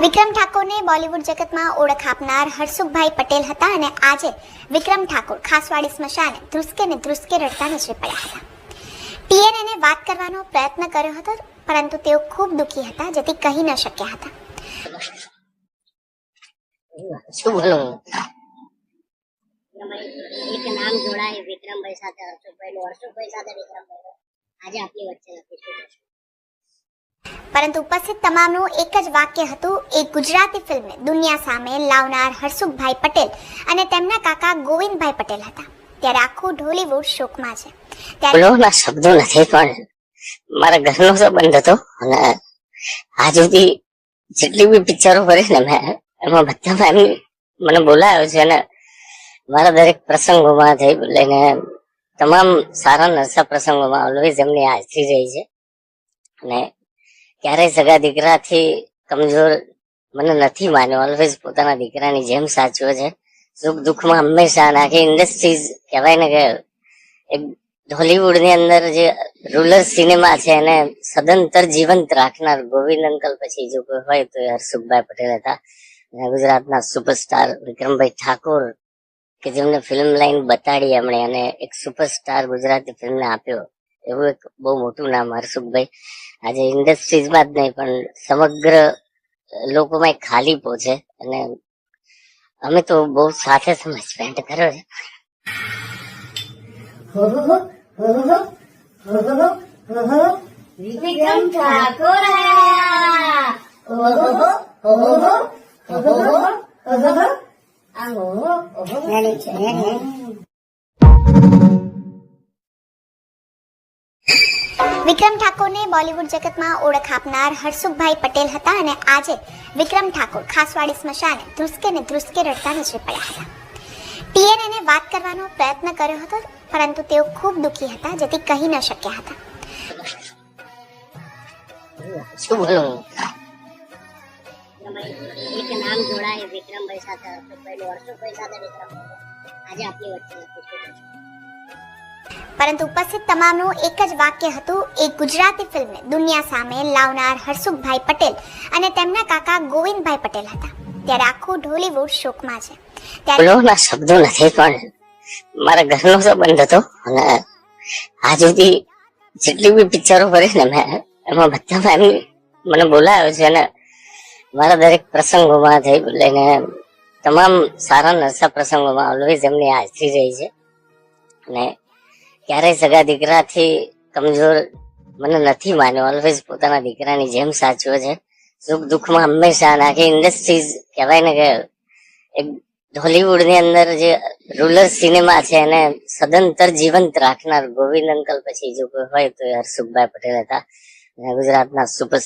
વિક્રમ ઠાકોરને બોલિવૂડ જગતમાં ઓળખ આપનાર હર્ષુખભાઈ પટેલ હતા અને આજે વિક્રમ ઠાકોર ખાસવાડી સ્મશાને ધ્રુસકે ને ધ્રુસકે રડતા નજરે પડ્યા હતા. ટીએનએને વાત કરવાનો પ્રયત્ન કર્યો હતો પરંતુ તેઓ ખૂબ દુઃખી હતા જેથી કહી ન શક્યા હતા. શું બોલું? એક નામ જોડાય વિક્રમભાઈ સાથે હર્ષુભાઈ નું હર્ષુભાઈ સાથે વિક્રમભાઈ આજે આપની વચ્ચે નથી? પરંતુ ઉપસ્થિત તમામનું એક જ વાક્ય હતું, એ ગુજરાતી ફિલ્મને દુનિયા સામે લાવનાર હર્ષુખભાઈ પટેલ અને તેમના કાકા ગોવિંદભાઈ પટેલ હતા. ત્યારે આખું ઢોલીવુડ શોકમાં છે. ત્યારે શબ્દો નથી, પણ મારા ઘરનો સંબંધ હતો અને આજ સુધી જેટલી બી પિક્ચરો કરી ને મેં, એમાં બધામાં એમ મને બોલાયો છે અને મારા દરેક પ્રસંગોમાં થઈ લઈને તમામ સારા નરસા પ્રસંગોમાં ઓલવેઝ એમની હાજરી રહી છે. અને ક્યારેય સગા દીકરાથી કમજોર મને નથી માન્યો. ઓલવેઝ પોતાના દીકરાની જેમ સાચવે છે. સુખ દુઃખમાં હંમેશા આખી ઇન્ડસ્ટ્રીઝ કહેવાય ને કે એક હોલીવુડની અંદર જે રૂરલ સિનેમા છે, એને સદંતર જીવંત રાખનાર ગોવિંદ અંકલ પછી જો કોઈ હોય તો એ હરસુખભાઈ પટેલ હતા. ગુજરાતના સુપરસ્ટાર વિક્રમભાઈ ઠાકોર, કે જેમને ફિલ્મ લાઈન બતાડી એમણે અને એક સુપરસ્ટાર ગુજરાતી ફિલ્મને આપ્યો. એવું એક બહુ મોટું નામ હરસુખભાઈ આજે ઇન્ડસ્ટ્રીઝમાં જ નહીં પણ સમગ્ર લોકોમાં એક ખાલી છે. અને અમે તો બહુ સાથે સમય સ્પેન્ડ કર્યો છે. વિક્રમ ઠાકોર. ઓહો, ઓહો, ઓહો, ઓહો. વિક્રમ ઠાકોરને બોલિવૂડ જગતમાં ઓળખ આપનાર હર્ષુખભાઈ પટેલ હતા અને આજે વિક્રમ ઠાકોર ખાસવાડી સ્મશાને ધ્રુસકે ને ધ્રુસકે રડતા નજરે પડ્યા હતા. ટીએનએને વાત કરવાનો પ્રયત્ન કર્યો હતો પરંતુ તેઓ ખૂબ દુઃખી હતા જેથી કહી ન શક્યા હતા. શું બોલું? એક નામ જોડાય વિક્રમભાઈ સાથે હર્ષુભાઈ હર્ષુભાઈ સાથે વિક્રમભાઈ આજે આપની વચ્ચે? પરંતુ ઉપસ્થિત તમામનું એક જ વાક્ય હતું, એ ગુજરાતી ફિલ્મને દુનિયા સામે લાવનાર હરસુખભાઈ પટેલ અને તેમના કાકા ગોવિંદભાઈ પટેલ હતા. ત્યારે આખું ઢોલીવુડ શોકમાં છે. ત્યારે શબ્દો નથી, પણ મારા ઘરનો સંબંધ હતો અને આજ સુધી જેટલી બી પિક્ચરો કરી ને મેં, એમાં બધામાં એમ મને બોલાયો છે અને મારા દરેક પ્રસંગોમાં થઈ લઈને તમામ સારા નરસા પ્રસંગોમાં ઓલવેઝ એમની હાજરી રહી છે. અને ક્યારેય સગા દીકરાથી કમજોર મને નથી માન્યો. ઓલવેઝ પોતાના દીકરાની જેમ સાચવે છે. સુખ દુઃખમાં હંમેશા આખી ઇન્ડસ્ટ્રીઝ કહેવાય ને કે એક હોલીવુડની અંદર જે રૂરલ સિનેમા છે, એને સદંતર જીવંત રાખનાર ગોવિંદ અંકલ પછી જો કોઈ હોય તો હર્ષુખભાઈ પટેલ હતા. ગુજરાતના સુપર